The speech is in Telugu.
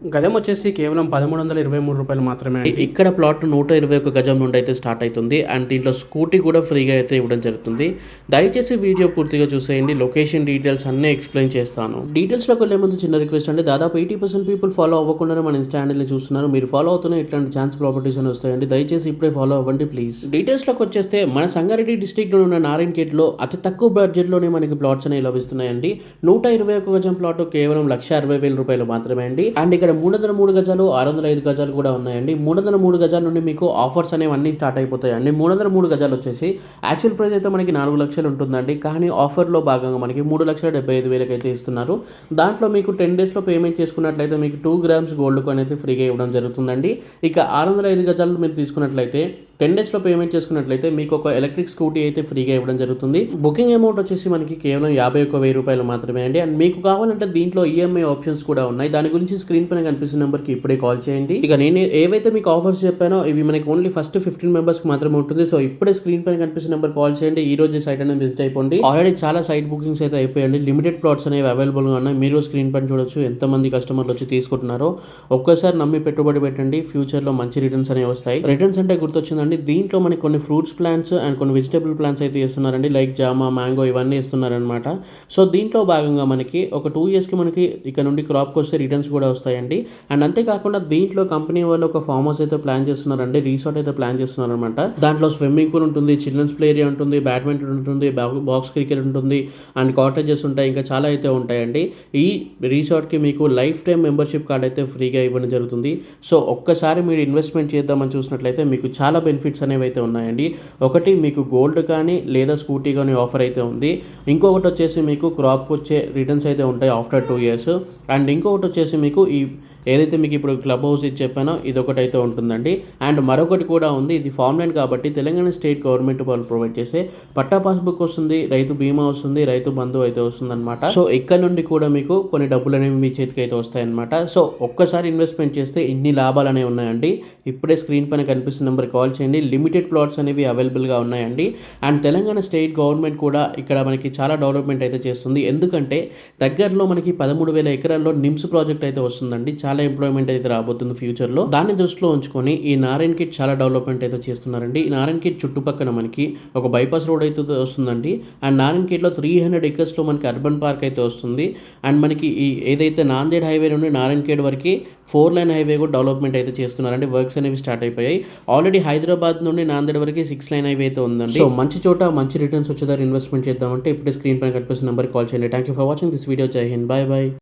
గజం వచ్చేసి కేవలం పదమూడు వందల ఇరవై మూడు రూపాయలు మాత్రమే అండి. ఇక్కడ ప్లాట్ నూట ఇరవై ఒక గజం నుండి అయితే స్టార్ట్ అవుతుంది అండ్ దీంట్లో స్కూటీ కూడా ఫ్రీగా అయితే ఇవ్వడం జరుగుతుంది. దయచేసి వీడియో పూర్తిగా చూసేయండి. లొకేషన్ డీటెయిల్స్ అన్నీ ఎక్స్ప్లెయిన్ చేస్తాను. డీటెయిల్స్లోకి వెళ్ళే ముందు చిన్న రిక్వెస్ట్ అండి. దాదాపు ఎయిటీ పర్సెంట్ పీపుల్ ఫాలో అవ్వకుండానే మన ఇన్స్టా హ్యాండిల్ని చూస్తున్నారు. మీరు ఫాలో అవుతున్న ఇట్లాంటి ఛాన్స్ ప్రాపర్టీస్ అని వస్తాయండి. దయచేసి ఇప్పుడే ఫాలో అవ్వండి ప్లీజ్. డీటెయిల్స్లోకి వచ్చేస్తే మన సంగారెడ్డి డిస్టిక్లో ఉన్న నారాయణఖేట్లో అతి తక్కువ బడ్జెట్లోనే మనకి ప్లాట్స్ అనేవి లభిస్తున్నాయండి. నూట ఇరవై ఒక గజం ప్లాట్ కేవలం లక్ష అరవై వేల రూపాయలు మాత్రమే అండి. అండ్ ఇక్కడ మూడు వందల మూడు గజాలు ఆరు వందల ఐదు గజాలు కూడా ఉన్నాయండి. మూడు వందల మూడు గజాల నుండి మీకు ఆఫర్స్ అనేవి అన్నీ స్టార్ట్ అయిపోతాయండి. మూడు వందల మూడు గజాలు వచ్చేసి యాక్చువల్ ప్రైస్ అయితే మనకి నాలుగు లక్షలు ఉంటుందండి. కానీ ఆఫర్లో భాగంగా మనకి మూడు లక్షల డెబ్బై ఐదు వేలకి అయితే ఇస్తున్నారు. దాంట్లో మీకు టెన్ డేస్లో పేమెంట్ చేసుకున్నట్లయితే మీకు టూ గ్రామ్స్ గోల్డ్ కాయిన్ అయితే ఫ్రీగా ఇవ్వడం జరుగుతుందండి. ఇక ఆరు వందల ఐదు గజాలు మీరు తీసుకున్నట్లయితే టెన్ డేస్లో పేమెంట్ చేసుకున్నట్లయితే మీకు ఒక ఎలక్ట్రిక్ స్కూటీ అయితే ఫ్రీగా ఇవ్వడం జరుగుతుంది. బుకింగ్ అమౌంట్ వచ్చేసి మనకి కేవలం యాభై ఒక వెయ్యి రూపాయలు మాత్రమే అండి. అండ్ మీకు కావాలంటే దీంట్లో ఈఎంఐ ఆప్షన్స్ కూడా ఉన్నాయి. దాని గురించి స్క్రీన్ పైన కనిపిస్తున్న నెంబర్కి ఇప్పుడే కాల్ చేయండి. ఇక నేను ఏవైతే మీకు ఆఫర్స్ చెప్పానో ఇవి మనకి ఓన్లీ ఫస్ట్ ఫిఫ్టీన్ మెంబర్స్కి మాత్రమే ఉంటుంది. సో ఇప్పుడే స్క్రీన్ పైన కనిపిస్తున్న నెంబర్ కాల్ చేయండి. ఈ రోజు సైట్ అనేది విజిట్ అయిపోండి. ఆల్రెడీ చాలా సైట్ బుకింగ్స్ అయితే అయిపోయండి లిమిటెడ్ ప్లాట్స్ అనేవి అవైలబుల్గా ఉన్నాయి. మీరు స్క్రీన్ పైన చూడొచ్చు ఎంతమంది కస్టమర్లు వచ్చి తీసుకుంటున్నారో. ఒక్కసారి నమ్మి పెట్టుబడి పెట్టండి. ఫ్యూచర్లో మంచి రిటర్న్స్ అనేవి వస్తాయి. రిటర్న్స్ అంటే గుర్తొచ్చిందండి దీంట్లో మనకి కొన్ని ఫ్రూట్స్ ప్లాంట్స్ అండ్ కొన్ని వెజిటబుల్ ప్లాంట్స్ అయితే ఇస్తున్నారండి లైక్ జామా మ్యాంగో ఇవన్నీ ఇస్తున్నారనమాట సో దీంట్లో భాగంగా మనకి ఒక టూ ఇయర్స్కి మనకి ఇక్కడ నుండి క్రాప్కి వస్తే రిటర్న్స్ కూడా వస్తాయండి. అండ్ అంతేకాకుండా దీంట్లో కంపెనీ వాళ్ళు ఒక ఫామ్ హౌస్ అయితే ప్లాన్ చేస్తున్నారండి. రిసార్ట్ అయితే ప్లాన్ చేస్తున్నారనమాట దాంట్లో స్విమ్మింగ్ పూల్ ఉంటుంది చిల్డ్రన్స్ ప్లే ఏరియా ఉంటుంది బ్యాడ్మింటన్ ఉంటుంది బాక్స్ క్రికెట్ ఉంటుంది అండ్ కాటేజెస్ ఉంటాయి ఇంకా చాలా అయితే ఉంటాయండి. ఈ రిసార్ట్కి మీకు లైఫ్ టైం మెంబర్షిప్ కార్డ్ అయితే ఫ్రీగా ఇవ్వడం జరుగుతుంది. సో ఒక్కసారి మీరు ఇన్వెస్ట్మెంట్ చేద్దామని చూసినట్లయితే మీకు చాలా బెనిఫిట్స్ అనేవి అయితే ఉన్నాయండి. ఒకటి మీకు గోల్డ్ కానీ లేదా స్కూటీ కానీ ఆఫర్ అయితే ఉంది. ఇంకొకటి వచ్చేసి మీకు క్రాప్కి వచ్చే రిటర్న్స్ అయితే ఉంటాయి ఆఫ్టర్ టూ ఇయర్స్. అండ్ ఇంకొకటి వచ్చేసి మీకు ఈ ఏదైతే మీకు ఇప్పుడు క్లబ్ హౌస్ ఇది చెప్పానో ఇది ఒకటైతే అయితే ఉంటుందండి. అండ్ మరొకటి కూడా ఉంది. ఇది ఫామ్ కాబట్టి తెలంగాణ స్టేట్ గవర్నమెంట్ వాళ్ళు ప్రొవైడ్ చేసే పట్టా పాస్బుక్ వస్తుంది రైతు బీమా వస్తుంది రైతు బంధు అయితే వస్తుంది అనమాట సో ఇక్కడ నుండి కూడా మీకు కొన్ని డబ్బులు అనేవి మీ చేతికి అయితే వస్తాయన్నమాట. సో ఒక్కసారి ఇన్వెస్ట్మెంట్ చేస్తే ఇన్ని లాభాలు అనేవి ఉన్నాయండి. ఇప్పుడే స్క్రీన్ పైన కనిపిస్తున్న నెంబర్ కాల్ చేయండి. లిమిటెడ్ ప్లాట్స్ అనేవి అవైలబుల్గా ఉన్నాయండి. అండ్ తెలంగాణ స్టేట్ గవర్నమెంట్ కూడా ఇక్కడ మనకి చాలా డెవలప్మెంట్ అయితే చేస్తుంది. ఎందుకంటే దగ్గరలో మనకి పదమూడు వేల ఎకరాల్లో నిమ్స్ ప్రాజెక్ట్ అయితే వస్తుందండి. చాలా చాలా ఎంప్లాయ్మెంట్ అయితే రాబోతుంది ఫ్యూచర్లో దాన్ని దృష్టిలో ఉంచుకొని ఈ నారాయణ కిట్ చాలా డెవలప్మెంట్ అయితే చేస్తున్నారండి. ఈ నారాయణ కిట్ చుట్టుపక్కల మనకి ఒక బైపాస్ రోడ్ అయితే వస్తుందండి. అండ్ నారాయణ కిట్లో త్రీ హండ్రెడ్ ఎకర్స్లో మనకి అర్బన్ పార్క్ అయితే వస్తుంది. అండ్ మనకి ఈ ఏదైతే నాందేడ్ హైవే నుండి నారాయణ కిట్ వరకు ఫోర్ లైన్ హైవే కూడా డెవలప్మెంట్ అయితే చేస్తున్నారండి. వర్క్స్ అనేవి స్టార్ట్ అయిపోయాయి. ఆల్రెడీ హైదరాబాద్ నుండి నాందేడ్ వరకు సిక్స్ లైన్ హైవే అయితే ఉందండి. సో మంచి చోట మంచి రిటర్న్స్ వచ్చేదారు ఇన్వెస్ట్మెంట్ చేద్దామంటే ఇప్పుడే స్క్రీన్ పైన కనిపిస్తున్న నెంబర్ కాల్ చేయండి. Thank you for watching this video Jai Hind bye bye